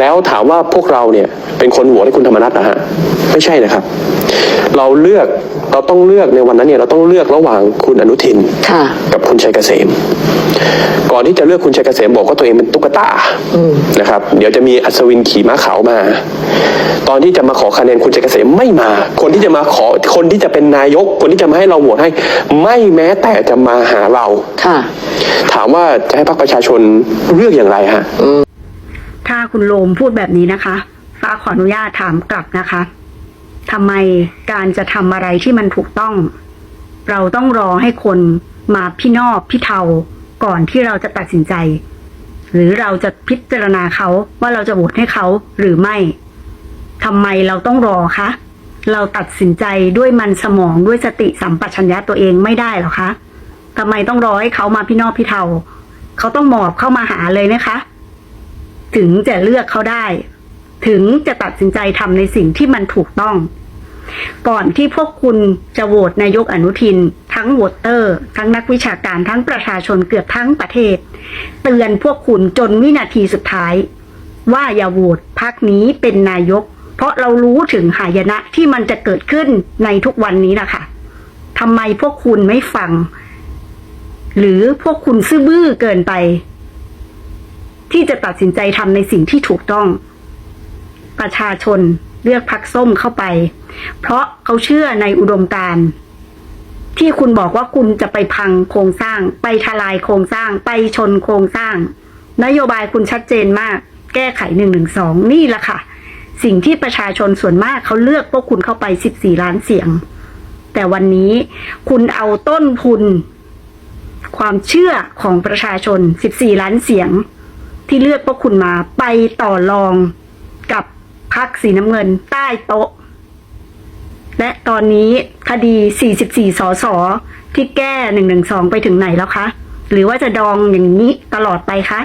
แล้วถามว่าพวกเราเนี่ยเป็นคนโหวตให้คุณธรรมนัฐนะฮะไม่ใช่นะครับ เราเลือกเราต้องเลือกในวันนั้นเนี่ยเราต้องเลือกระหว่างคุณอนุทินค่ะกับคุณชัยเกษม ก่อนที่จะเลือกคุณชัยเกษมบอกว่าตัวเองเป็นตุ๊กตานะครับ เดี๋ยวจะมีอัศวินขี่ม้าขาวมา ตอนที่จะมาขอคะแนนคุณชัยเกษมไม่มา คนที่จะมาขอคนที่จะเป็นนายก คนที่จะมาให้เราโหวตให้ ไม่แม้แต่จะมาหาเราค่ะถามว่าจะให้พรรคประชาชนเลือกอย่างไรฮะ ถ้าคุณโลมพูดแบบนี้นะคะฟ้าขออนุญาตถามกลับนะคะทำไมการจะทำอะไรที่มันถูกต้อง เราต้องรอให้คนมาพี่นอบพี่เทาก่อนที่เราจะตัดสินใจ หรือเราจะพิจารณาเขาว่าเราจะโหวตให้เขาหรือไม่ทำไมเราต้องรอคะเราตัดสินใจด้วยมันสมองด้วยสติสัมปชัญญะตัวเองไม่ได้หรอคะทำไมต้องรอให้เขามาพี่นอบพี่เทาเขาต้องหมอบเข้ามาหาเลยนะคะ ถึงจะเลือกเขาได้ ถึงจะตัดสินใจทำในสิ่งที่มันถูกต้อง ก่อนที่พวกคุณจะโหวตนายกอนุทิน ทั้งโหวตเตอร์ ทั้งนักวิชาการทั้งประชาชนเกือบทั้งประเทศ เตือนพวกคุณจนวินาทีสุดท้าย ว่าอย่าโหวตพักนี้เป็นนายก เพราะเรารู้ถึงหายนะที่มันจะเกิดขึ้นในทุกวันนี้นะคะทำไมพวกคุณไม่ฟัง หรือพวกคุณซื่อบื้อเกินไป ที่จะตัดสินใจทำในสิ่งที่ถูกต้อง ประชาชนเลือกพักส้มเข้าไป เพราะเขาเชื่อในอุดมการณ์ที่คุณบอกว่าคุณจะไปพังโครงสร้าง ไปทลายโครงสร้าง ไปชนโครงสร้าง นโยบายคุณชัดเจนมาก แก้ไขหนึ่งหนึ่งสองนี่แหละค่ะ สิ่งที่ประชาชนส่วนมากเขาเลือกพวกคุณเข้าไปสิบสี่ล้านเสียง แต่วันนี้คุณเอาต้นทุน ความเชื่อของประชาชน14ล้านเสียง ที่เลือกพวกคุณมาไปต่อรองกับพักสีน้ำเงินใต้โต๊ะ และตอนนี้คดี 44 สส ที่แก้ 112 ไปถึงไหนแล้วคะ หรือว่าจะดองอย่างนี้ตลอดไปคะ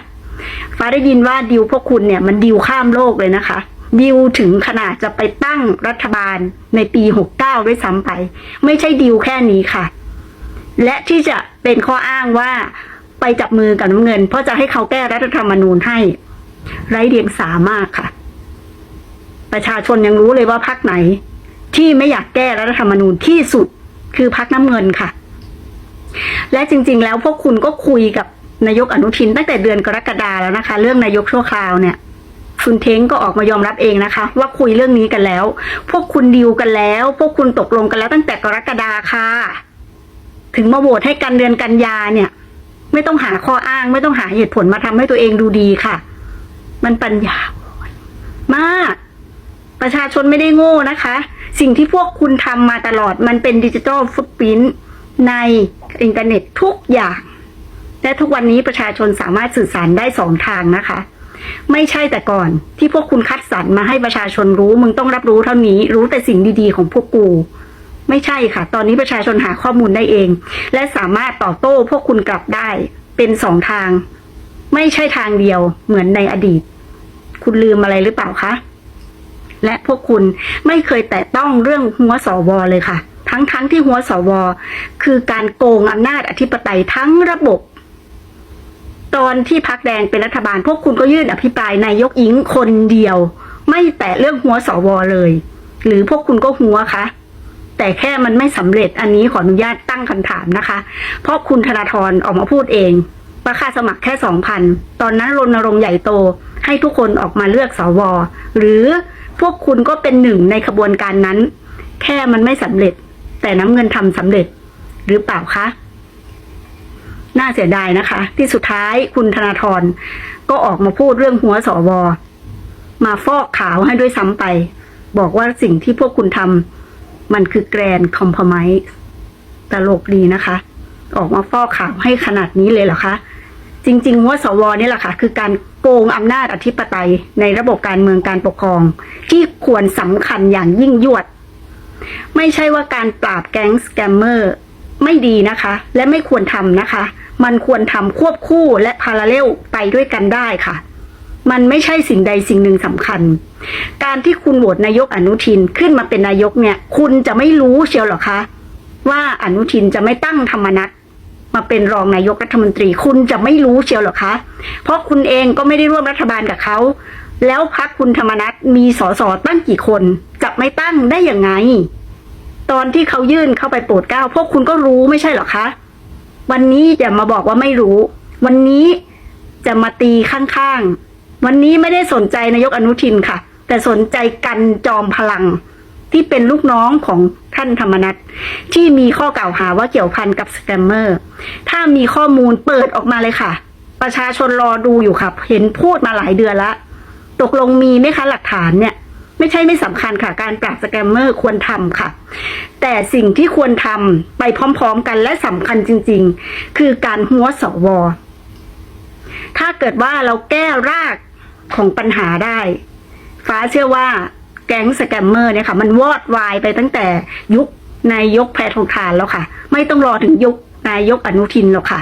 ฟ้าได้ยินว่าดิวพวกคุณเนี่ยมันดิวข้ามโลกเลยนะคะดิวถึงขนาดจะไปตั้งรัฐบาลในปี 69 ด้วยซ้ำไป ไม่ใช่ดิวแค่นี้ค่ะ และที่จะเป็นข้ออ้างว่า ไปจับมือกับน้ำเงิน เพราะจะให้เขาแก้รัฐธรรมนูญให้ ไร้เดียงสามากค่ะ ประชาชนยังรู้เลยว่าพักไหน ที่ไม่อยากแก้รัฐธรรมนูญที่สุดคือพักน้ำเงินค่ะ และจริง ๆ แล้วพวกคุณก็คุยกับนายกอนุทินตั้งแต่เดือนกรกฎาแล้วนะคะ เรื่องนายกชั่วคราวเนี่ยคุณเท้งก็ออกมายอมรับเองนะคะ ว่าคุยเรื่องนี้กันแล้ว พวกคุณดีลกันแล้ว พวกคุณตกลงกันแล้วตั้งแต่กรกฎาค่ะ ถึงมาโหวตให้กันเดือนกันยาเนี่ย ไม่ต้องหาข้ออ้าง ไม่ต้องหาเหตุผลมาทำให้ตัวเองดูดีค่ะ มันปัญญาอ่อนมาก ประชาชนไม่ได้โง่นะคะ สิ่งที่พวกคุณทำมาตลอดมันเป็นดิจิทัลฟุตพิ้นในอินเทอร์เน็ตทุกอย่าง และทุกวันนี้ประชาชนสามารถสื่อสารได้สองทางนะคะ ไม่ใช่แต่ก่อนที่พวกคุณคัดสรรมาให้ประชาชนรู้ มึงต้องรับรู้เท่านี้ รู้แต่สิ่งดีๆของพวกกู ไม่ใช่ค่ะ ตอนนี้ประชาชนหาข้อมูลได้เอง และสามารถตอบโต้พวกคุณกลับได้เป็นสองทาง ไม่ใช่ทางเดียวเหมือนในอดีต คุณลืมอะไรหรือเปล่าคะและพวกคุณไม่เคยแตะต้องเรื่องหัวสวเลยค่ะ ทั้งๆทที่หัวสวคือการโกงอำนาจอธิปไตยทั้งระบบ ตอนที่พักแดงเป็นรัฐบาล พวกคุณก็ยื่นอภิปรายนายกอิงคนเดียว ไม่แตะเรื่องหัวสวเลย หรือพวกคุณก็หัวคะ แต่แค่มันไม่สำเร็จอันนี้ขออนุญาตตั้งคำถามนะคะ เพราะคุณธนาธรออกมาพูดเองว่าค่าสมัครแค่สองพันตอนนั้นรณรงค์ใหญ่โต ให้ทุกคนออกมาเลือกสวหรือพวกคุณก็เป็นหนึ่งในขบวนการนั้น แค่มันไม่สำเร็จ แต่น้ำเงินทำสำเร็จหรือเปล่าคะ น่าเสียดายนะคะ ที่สุดท้ายคุณธนาธรก็ออกมาพูดเรื่องหัวสวมาฟอกขาวให้ด้วยซ้ำไป บอกว่าสิ่งที่พวกคุณทำ มันคือแกรนคอมเพอมไมตลกดีนะคะ ออกมาฟอกขาวให้ขนาดนี้เลยเหรอคะ จริงๆหัวสวนี่แหละค่ะ คือการโกงอำนาจอธิปไตยในระบบการเมืองการปกครอง ที่ควรสำคัญอย่างยิ่งยวด ไม่ใช่ว่าการปราบแก๊งสแกมเมอร์ไม่ดีนะคะ และไม่ควรทำนะคะ มันควรทำควบคู่และพาราเลลไปด้วยกันได้ค่ะ มันไม่ใช่สิ่งใดสิ่งหนึ่งสำคัญ การที่คุณโหวตนายกอนุทินขึ้นมาเป็นนายกเนี่ย คุณจะไม่รู้เชียวหรอคะ ว่าอนุทินจะไม่ตั้งธรรมนัตมาเป็นรองนายกรัฐมนตรี คุณจะไม่รู้เชียวหรอคะ เพราะคุณเองก็ไม่ได้ร่วมรัฐบาลกับเขาแล้วพักคุณธรรมนัฐมีสสตั้งกี่คนจะไม่ตั้งได้ยังไง ตอนที่เขายื่นเข้าไปโปรดเกล้าพวกคุณก็รู้ไม่ใช่หรอคะ วันนี้จะมาบอกว่าไม่รู้ วันนี้จะมาตีข้างๆ วันนี้ไม่ได้สนใจนายกอนุทินค่ะ แต่สนใจกันจอมพลัง ที่เป็นลูกน้องของท่านธรรมนัฐที่มีข้อกล่าวหาว่าเกี่ยวพันกับสแกมเมอร์ ถ้ามีข้อมูลเปิดออกมาเลยค่ะ ประชาชนรอดูอยู่ค่ะ เห็นพูดมาหลายเดือนละตกลงมีไหมคะหลักฐานเนี่ย ไม่ใช่ไม่สำคัญค่ะ การปราบสแกมเมอร์ควรทำค่ะ แต่สิ่งที่ควรทำไปพร้อมๆกันและสำคัญจริง ๆ คือการหัวสวถ้าเกิดว่าเราแก้ราก ของปัญหาได้ ฟ้าเชื่อว่าแก๊งสแกมเมอร์เนี่ยค่ะ มันวอดวายไปตั้งแต่ยุคนายกแพทองทานแล้วค่ะ ไม่ต้องรอถึงยุคนายกอนุทินหรอกค่ะ